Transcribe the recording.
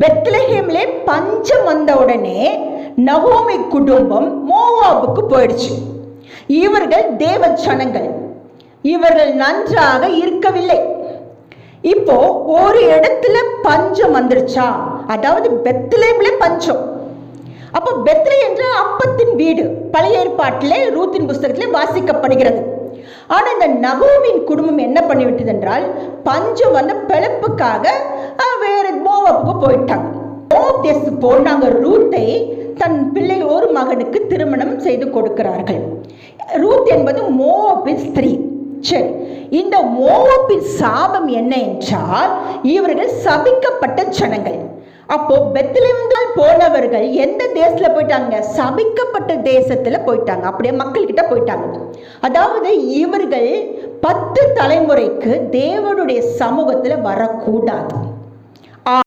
பெத்லஹேம்லே பஞ்சம் வந்த உடனே நகோமி குடும்பம் மோவாபுக்கு போயிடுச்சு. இவர்கள் தேவ ஜனங்கள் இவர்கள் நன்றாக இருக்கவில்லை. இப்போ ஒரு இடத்துல பஞ்சம் வந்துருச்சா? அதாவது பெத்லேம்ல பஞ்சம். அப்போ பெத்லே என்ற அப்பத்தின் வீடு பழைய ஏற்பாட்டிலே ரூத்தின் புஸ்தகத்திலே வாசிக்கப்படுகிறது. ஆனா இந்த நகோமின் குடும்பம் என்ன பண்ணிவிட்டது என்றால் பஞ்சம் வந்த பிழப்புக்காக போயிட்டாங்க மோவாப் போனாங்க ரூத்தை தன் பிள்ளை ஒரு மகனுக்கு திருமணம் செய்து கொடுக்கிறார்கள். ரூத் என்பது மோபின் ஸ்திரீ. சரி இந்த மோவாப்பின் சாபம் என்ன என்றால் இவர்கள் சபிக்கப்பட்ட ஜனங்கள். அப்போ பெத்திலிருந்தால் போனவர்கள் எந்த தேசத்துல போயிட்டாங்க? சபிக்கப்பட்ட தேசத்துல போயிட்டாங்க. அப்படியே மக்கள் கிட்ட போயிட்டாங்க. அதாவது இவர்கள் பத்து தலைமுறைக்கு தேவனுடைய சமூகத்துல வரக்கூடாது.